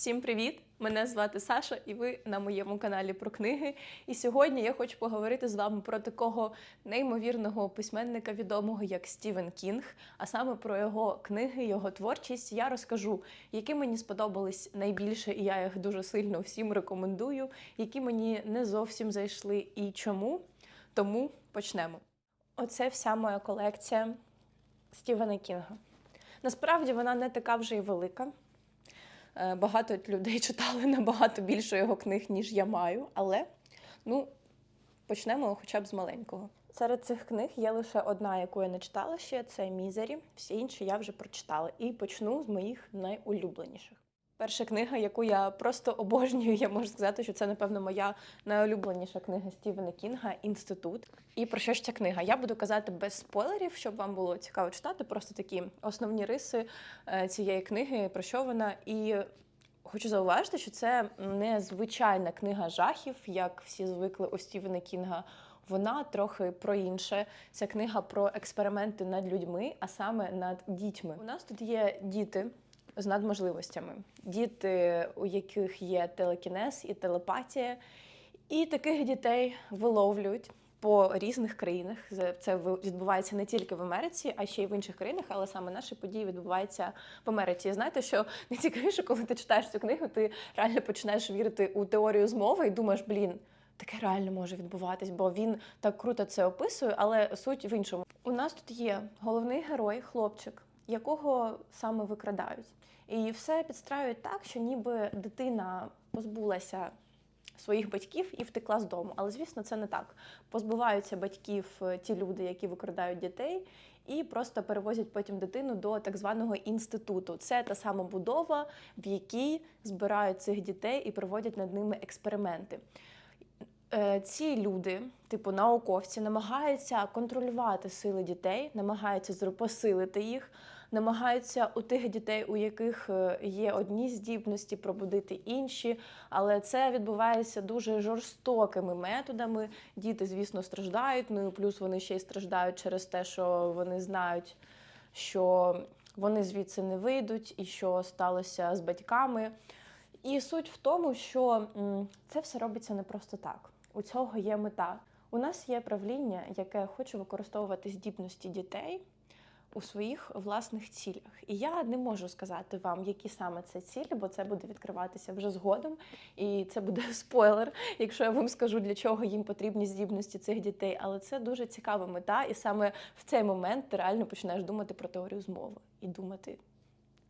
Всім привіт! Мене звати Саша, і ви на моєму каналі про книги. І сьогодні я хочу поговорити з вами про такого неймовірного письменника, відомого як Стівен Кінг, а саме про його книги, його творчість. Я розкажу, які мені сподобались найбільше, і я їх дуже сильно всім рекомендую, які мені не зовсім зайшли і чому. Тому почнемо. Оце вся моя колекція Стівена Кінга. Насправді вона не така вже й велика. Е, Багато людей читали набагато більше його книг, ніж я маю, але ну, почнемо хоча б з маленького. Серед цих книг є лише одна, яку я не читала ще, це Мізері. Всі інші я вже прочитала. І почну з моїх найулюбленіших. Перша книга, яку я просто обожнюю, я можу сказати, що це, напевно, моя найулюбленіша книга Стівена Кінга Інститут. І про що ж ця книга? Я буду казати без спойлерів, щоб вам було цікаво читати. Просто такі основні риси е, цієї книги, про що вона. І хочу зауважити, що це не звичайна книга жахів, як всі звикли у Стівена Кінга. Вона трохи про інше. Ця книга про експерименти над людьми, а саме над дітьми. У нас тут є діти з надможливостями, діти, у яких є телекінез і телепатія. І таких дітей виловлюють по різних країнах. Це- відбувається не тільки в Америці, а ще й в інших країнах, але саме наші події відбуваються в Америці. Знаєте, що найцікавіше, коли ти читаєш цю книгу, ти реально починаєш вірити у теорію змови і думаєш, блін. Таке реально може відбуватись, бо він так круто це описує, але суть в іншому. У нас тут є головний герой, хлопчик, якого саме викрадають. І все підстраюють так, що ніби дитина позбулася своїх батьків і втекла з дому. Але звісно, це не так. Позбуваються батьків е, ті люди, які викрадають дітей, і просто перевозять потім дитину до так званого інституту. Це та сама будова, в якій збирають цих дітей і проводять над ними експерименти. Е, Ці люди, типу науковці, намагаються контролювати сили дітей, намагаються посилити їх, намагаються у тих дітей, у яких е, є одні здібності, пробудити інші. Але це відбувається дуже жорстокими методами. Діти, звісно, страждають. Ну і плюс вони ще й страждають через те, що вони знають, що вони звідси не вийдуть, і що сталося з батьками. І суть в тому, що це все робиться не просто так. У цього є мета. У нас є правління, яке хоче використовувати здібності дітей у своїх власних цілях. І я не можу сказати вам, які саме це цілі, бо це буде відкриватися вже згодом. І це буде спойлер, якщо я вам скажу, для чого їм потрібні здібності цих дітей. Але це дуже цікава мета, і саме в цей момент ти реально починаєш думати про теорію змови і думати,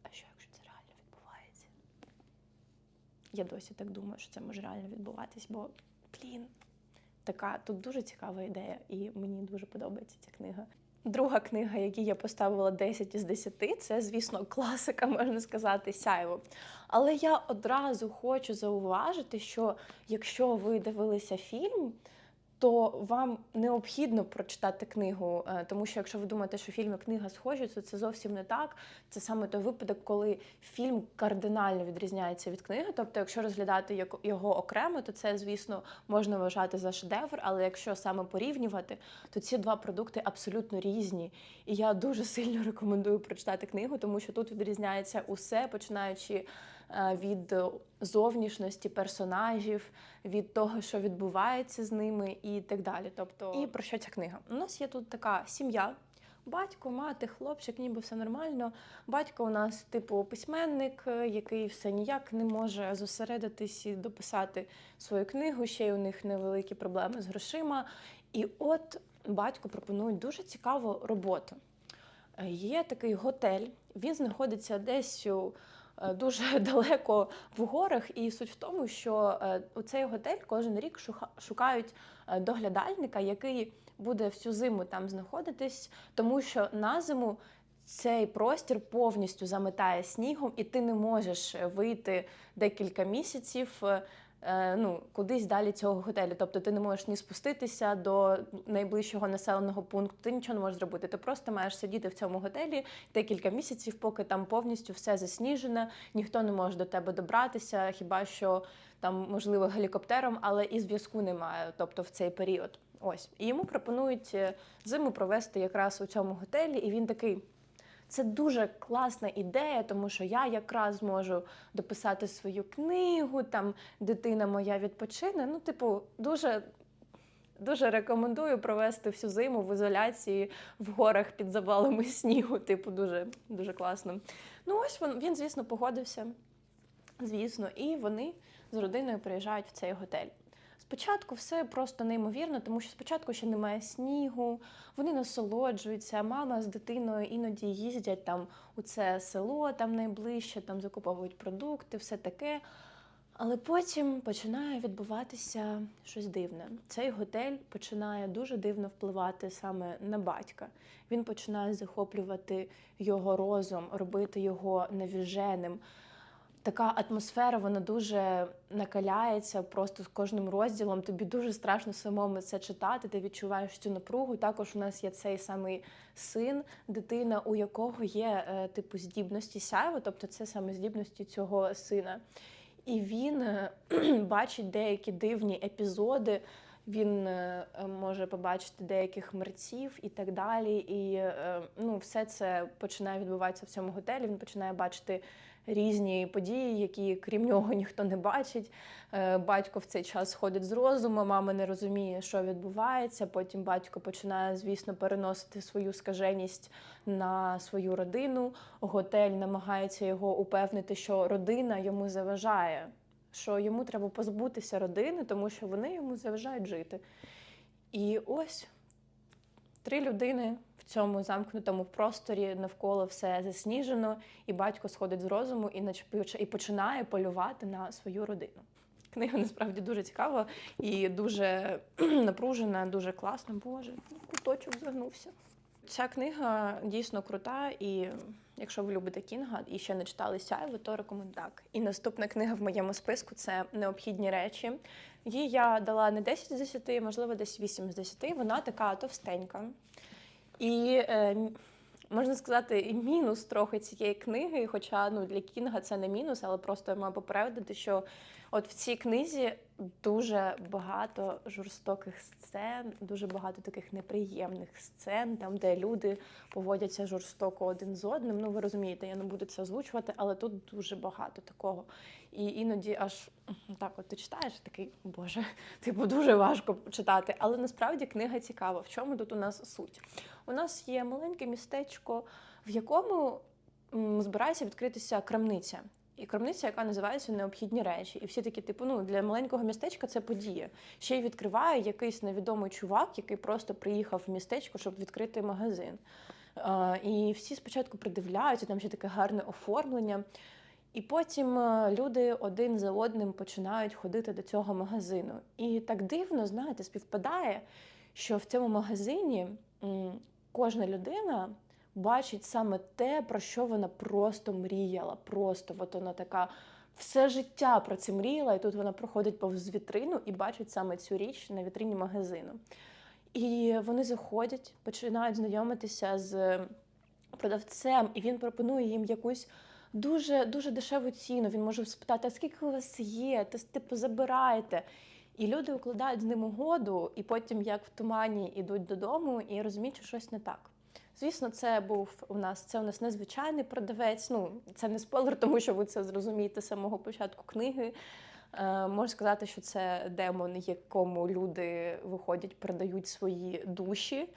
а що якщо це реально відбувається? Я досі так думаю, що це може реально відбуватись, бо блін, така тут дуже цікава ідея, і мені дуже подобається ця книга. Друга книга, яку я поставила 10 із 10, це, звісно, класика, можна сказати, сяйво. Але я одразу хочу зауважити, що якщо ви дивилися фільм, то вам необхідно прочитати книгу, е, тому що якщо ви думаєте, що фільм і книга схожі, то це зовсім не так. Це саме той випадок, коли фільм кардинально відрізняється від книги. Тобто, якщо розглядати його окремо, то це, звісно, можна вважати за шедевр. Але якщо саме порівнювати, то ці два продукти абсолютно різні. І я дуже сильно рекомендую прочитати книгу, тому що тут відрізняється усе, починаючи від е, зовнішності персонажів, від того, що відбувається з ними, і так далі. Тобто, і про що ця книга? У нас є тут така сім'я. Батько, мати, хлопчик, ніби все нормально. Батько у нас, типу, письменник, е, який все ніяк не може зосередитись і дописати свою книгу. Ще й у них невеликі проблеми з грошима. І от батько пропонує дуже цікаву роботу. Е, Є такий готель, він знаходиться десь у дуже далеко в горах. І суть в тому, що е, у цей готель кожен рік шукають е, доглядальника, який буде всю зиму там знаходитись, тому що на зиму. Цей простір повністю заметає снігом, і ти не можеш е, вийти декілька місяців е, е, ну, кудись далі цього готелю. Тобто ти не можеш ні спуститися до найближчого населеного пункту, ти нічого не можеш зробити. Ти просто маєш сидіти в цьому готелі декілька місяців, поки там повністю все засніжене, ніхто не може до тебе добратися, хіба що там, можливо, гелікоптером, але і зв'язку немає, тобто в цей період. Ось. І йому пропонують е, зиму провести якраз у цьому готелі, і він такий. Це дуже класна ідея, тому що я якраз можу дописати свою книгу, там дитина моя відпочине. Ну, типу, дуже. Дуже рекомендую провести всю зиму в ізоляції в горах під завалами снігу. Типу, дуже, дуже класно. Ну, ось він, він, звісно, погодився. Звісно, і вони з родиною приїжджають в цей готель. Спочатку все просто неймовірно, тому що спочатку ще немає снігу, вони насолоджуються. Мама з дитиною іноді їздять там у це село, там найближче, там закуповують продукти, все таке. Але потім починає відбуватися щось дивне. Цей готель починає дуже дивно впливати саме на батька. Він починає захоплювати його розум, робити його навіженим. Така атмосфера, вона дуже накаляється просто з кожним розділом. Тобі дуже страшно самому це читати. Ти відчуваєш цю напругу. Також у нас є цей самий син, дитина, у якого є е, типу здібності сяйво, тобто це саме здібності цього сина. І він е, бачить деякі дивні епізоди. Він е, може побачити деяких мерців і так далі. І ну, все це починає відбуватися в цьому готелі. Він починає бачити різні події, які крім нього ніхто не бачить. Е, Батько в цей час ходить з розуму, мама не розуміє, що відбувається. Потім батько починає, звісно, переносити свою скаженість на свою родину. Готель намагається його упевнити, що родина йому заважає, що йому треба позбутися родини, тому що вони йому заважають жити. І ось три людини в цьому замкнутому просторі навколо все засніжено, і батько сходить з розуму і і починає полювати на свою родину. Книга насправді дуже цікава і дуже напружена, дуже класна. Боже, куточок загнувся. Ця книга дійсно крута, і якщо ви любите Кінга і ще не читали сяйво, то рекомендую. Так. І наступна книга в моєму списку це необхідні речі. Їй я дала не 10 з 10, можливо, десь 8 з 10. Вона така товстенька. І е, можна сказати, і мінус трохи цієї книги, хоча ну, для Кінга це не мінус, але просто я маю попередити, що от в цій книзі дуже багато жорстоких сцен, дуже багато таких неприємних сцен, там, де люди поводяться жорстоко один з одним. Ну, ви розумієте, я не буду це озвучувати, але тут дуже багато такого. І іноді аж так, от ти читаєш, такий, боже, типу, дуже важко читати. Але насправді книга цікава. В чому тут у нас суть? У нас є маленьке містечко, в якому збирається відкритися крамниця. І крамниця, яка називається необхідні речі. І всі такі, типу, ну для маленького містечка це подія. Ще й відкриває якийсь невідомий чувак, який просто приїхав в містечко, щоб відкрити магазин. А, і всі спочатку придивляються, там ще таке гарне оформлення. І потім е, люди один за одним починають ходити до цього магазину. І так дивно, знаєте, співпадає, що в цьому магазині кожна людина бачить саме те, про що вона просто мріяла. Просто от вона така все життя про це мріяла, і тут вона проходить повз вітрину і бачить саме цю річ на вітрині магазину. І вони заходять, починають знайомитися з продавцем, і він пропонує їм якусь дуже дуже дешеву ціну. Він може спитати, а скільки у вас є? Та типу забирайте. І люди укладають з ним угоду, і потім, як в тумані, йдуть додому і розуміють, що щось не так. Звісно, це був у нас це у нас незвичайний продавець. Ну це не спойлер, тому що ви це зрозумієте з самого початку книги. Е, можу сказати, що це демон, якому люди виходять, продають свої душі.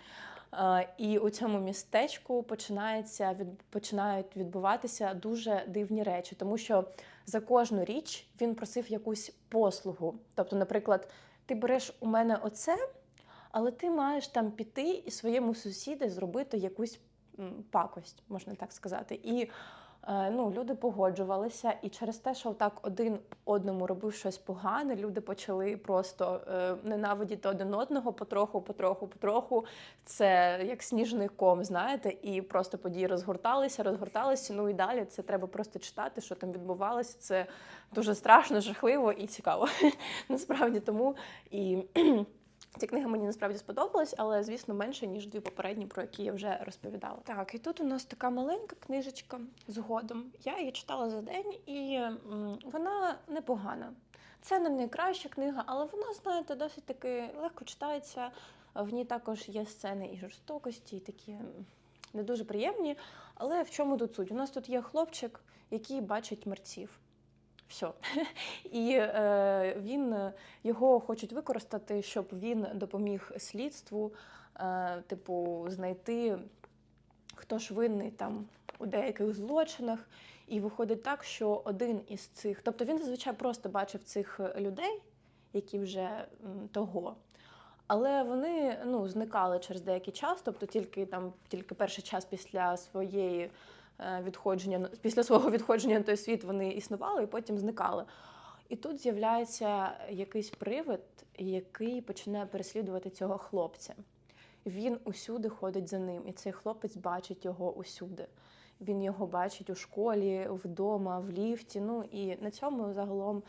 Е, і у цьому містечку починається від починають відбуватися дуже дивні речі, тому що за кожну річ він просив якусь послугу. Тобто, наприклад, ти береш у мене оце, але ти маєш там піти і своєму сусіду зробити якусь пакость, можна так сказати. І е, ну, люди погоджувалися, і через те, що так один одному робив щось погане, люди почали просто е, ненавидіти один одного потроху, потроху, потроху. Це як сніжний ком, знаєте, і просто події розгорталися, розгорталися. Ну і далі це треба просто читати, що там відбувалося. Це дуже страшно, жахливо і цікаво. Насправді тому і. Ця книга мені насправді сподобалась, але звісно менше ніж дві попередні, про які я вже розповідала. Так, і тут у нас така маленька книжечка згодом. Я її читала за день, і вона непогана. Це не найкраща книга, але вона, знаєте, досить таки легко читається. В ній також є сцени і жорстокості, і такі не дуже приємні. Але в чому тут суть? У нас тут є хлопчик, який бачить мерців. Все. І е, він е, його хочуть використати, щоб він допоміг слідству, е, типу, знайти, хто ж винний там у деяких злочинах. І виходить так, що один із цих, тобто він зазвичай просто бачив цих е, людей, які вже того. Але вони ну, зникали через деякий час, тобто тільки там тільки перший час після своєї відходження після свого відходження на той світ вони існували і потім зникали. І тут з'являється якийсь привид, який починає переслідувати цього хлопця. Він усюди ходить за ним, і цей хлопець бачить його усюди. Він його бачить у школі, вдома, в ліфті. Ну і на цьому загалом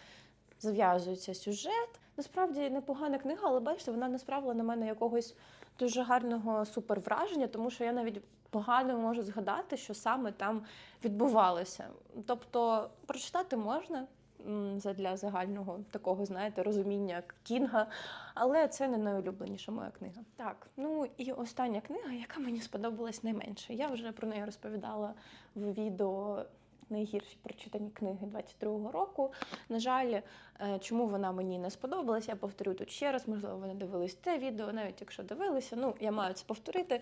зав'язується сюжет. Насправді непогана книга, але бачите, вона не справила на мене якогось дуже гарного супервраження, тому що я навіть погано можу згадати, що саме там відбувалося. Тобто прочитати можна м, задля загального такого, знаєте, розуміння Кінга, але це не найулюбленіша моя книга. Так, ну і остання книга, яка мені сподобалась найменше. Я вже про неї розповідала в відео. Найгірші прочитані книги 22-го року. На жаль, е, чому вона мені не сподобалась, я повторю тут ще раз. Можливо, ви не дивились це відео, навіть якщо дивилися, ну я маю це повторити.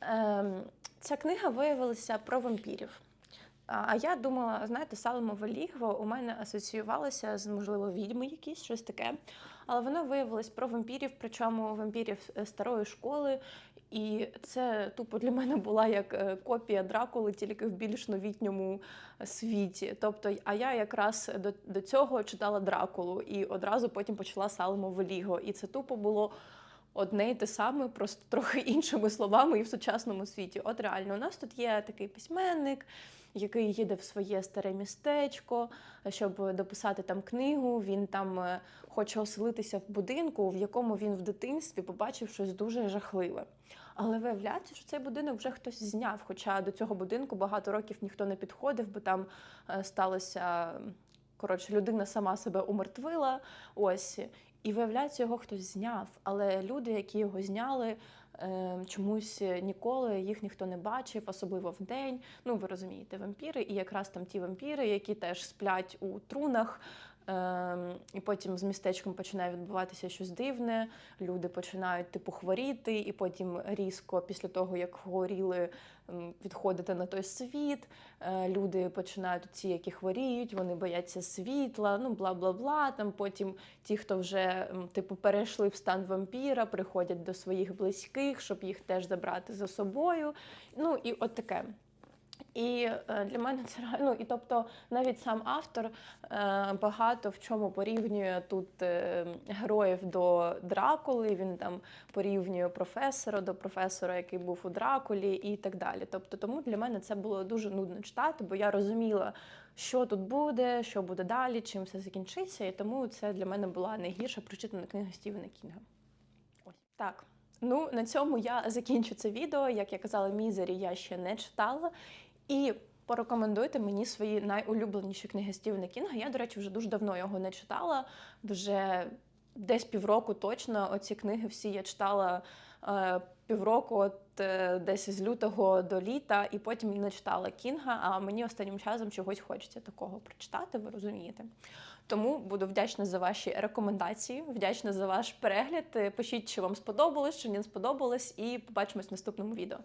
Ем, Ця книга виявилася про вампірів. А я думала, знаєте, Саломове лігво у мене асоціювалося з, можливо, відьми якісь, щось таке. Але вона виявилась про вампірів, причому вампірів е, старої школи. І це тупо для мене була як е, копія Дракули, тільки в більш новітньому світі. Тобто, а я якраз до, до цього читала Дракулу і одразу потім почала Саломове ліго. І це тупо було одне й те саме, просто трохи іншими словами і в сучасному світі. От реально, у нас тут є такий письменник, який їде в своє старе містечко, щоб дописати там книгу. Він там е, хоче оселитися в будинку, в якому він в дитинстві побачив щось дуже жахливе. Але виявляється, що цей будинок вже хтось зняв. Хоча до цього будинку багато років ніхто не підходив, бо там е, сталося. Коротше, людина сама себе умертвила. Ось і виявляється, його хтось зняв. Але люди, які його зняли, е, чомусь ніколи їх ніхто не бачив, особливо в день. Ну, ви розумієте, вампіри, і якраз там ті вампіри, які теж сплять у трунах. Ем, і потім з містечком починає відбуватися щось дивне. Люди починають типу хворіти, і потім різко, після того як хворіли, відходити на той світ. Е, Люди починають ті, які хворіють, вони бояться світла, ну бла бла бла. Там потім ті, хто вже типу перейшли в стан вампіра, приходять до своїх близьких, щоб їх теж забрати за собою. Ну і от таке. І е, для мене це реально, і тобто навіть сам автор е, багато в чому порівнює тут е, героїв до Дракули. Він там порівнює професора до професора, який був у Дракулі, і так далі. Тобто, тому для мене це було дуже нудно читати, бо я розуміла, що тут буде, що буде далі, чим все закінчиться. І тому це для мене була найгірша прочитана книга Стівена Кінга. Ось так. Ну, на цьому я закінчу це відео. Як я казала, мізері я ще не читала. І порекомендуйте мені свої найулюбленіші книги Стівена Кінга. Я, до речі, вже дуже давно його не читала. Вже десь півроку точно. Оці книги всі я читала е, півроку, от е, десь з лютого до літа, і потім не читала Кінга. А мені останнім часом чогось хочеться такого прочитати, ви розумієте. Тому буду вдячна за ваші рекомендації, вдячна за ваш перегляд. Пишіть, чи вам сподобалось, чи не сподобалось, і побачимось в наступному відео.